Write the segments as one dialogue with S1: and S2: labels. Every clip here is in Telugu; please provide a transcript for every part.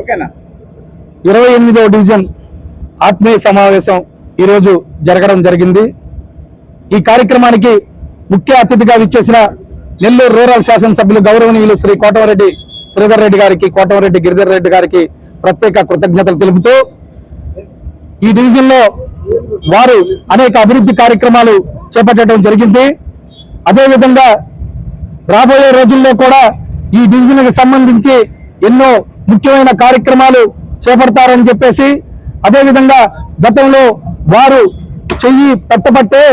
S1: ఓకేనా?
S2: ఇరవై ఎనిమిదో డివిజన్ ఆత్మీయ సమావేశం ఈరోజు జరగడం జరిగింది. ఈ కార్యక్రమానికి ముఖ్య అతిథిగా విచ్చేసిన నెల్లూరు రూరల్ శాసనసభ్యులు గౌరవనీయులు శ్రీ కోటమరెడ్డి శ్రీధర్ రెడ్డి గారికి కోటమరెడ్డి గిరిధర్ రెడ్డి గారికి ప్రత్యేక కృతజ్ఞతలు తెలుపుతూ ఈ డివిజన్లో వారు అనేక అభివృద్ధి కార్యక్రమాలు చేపట్టడం జరిగింది. అదేవిధంగా రాబోయే రోజుల్లో కూడా ఈ డివిజన్కి సంబంధించి ఎన్నో ముఖ్యమైన కార్యక్రమాలు చేపడతారని చెప్పేసి అదేవిధంగా గతంలో వారు చెయ్యి పెట్టబట్టే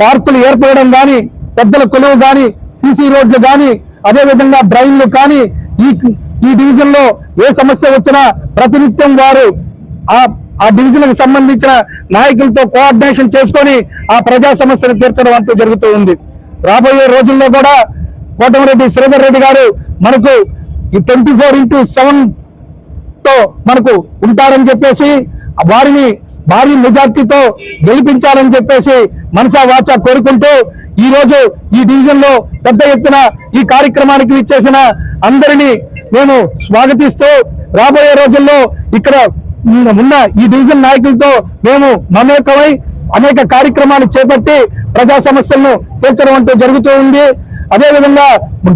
S2: పార్కులు ఏర్పడడం కానీ పెద్దల కొలువు కానీ సీసీ రోడ్లు కానీ అదేవిధంగా డ్రైన్లు కానీ ఈ ఈ డివిజన్లో ఏ సమస్య వచ్చినా ప్రతినిత్యం వారు ఆ ఆ డివిజన్ సంబంధించిన నాయకులతో కోఆర్డినేషన్ చేసుకొని ఆ ప్రజా సమస్యను తీర్చడం అంటూ జరుగుతూ ఉంది. రాబోయే రోజుల్లో కూడా కోటమిరెడ్డి శ్రీధర్ రెడ్డి గారు మనకు ఈ ట్వంటీ ఫోర్ ఇంటూ సెవెన్తో మనకు ఉంటారని చెప్పేసి వారిని భారీ మెజార్టీతో గెలిపించాలని చెప్పేసి మనసా వాచా కోరుకుంటూ ఈ రోజు ఈ డివిజన్లో పెద్ద ఎత్తున ఈ కార్యక్రమానికి విచ్చేసిన అందరినీ మేము స్వాగతిస్తూ రాబోయే రోజుల్లో ఇక్కడ ఉన్న ఈ డివిజన్ నాయకులతో మేము మమేకమై అనేక కార్యక్రమాలు చేపట్టి ప్రజా సమస్యలను తీర్చడం అంటూ జరుగుతూ ఉంది. అదేవిధంగా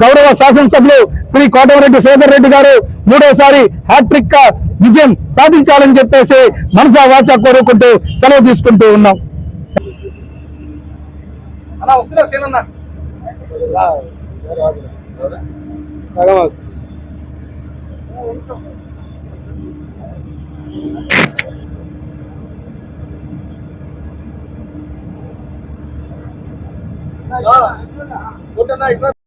S2: గౌరవ శాసనసభ్యులు శ్రీ కోటమరెడ్డి శేఖర్ రెడ్డి గారు మూడోసారి హ్యాట్రిక్ విజయం సాధించాలని చెప్పేసి మనసా వాచా కోరుకుంటూ సెలవు తీసుకుంటూ ఉన్నాం.
S1: கூட்டம் தான்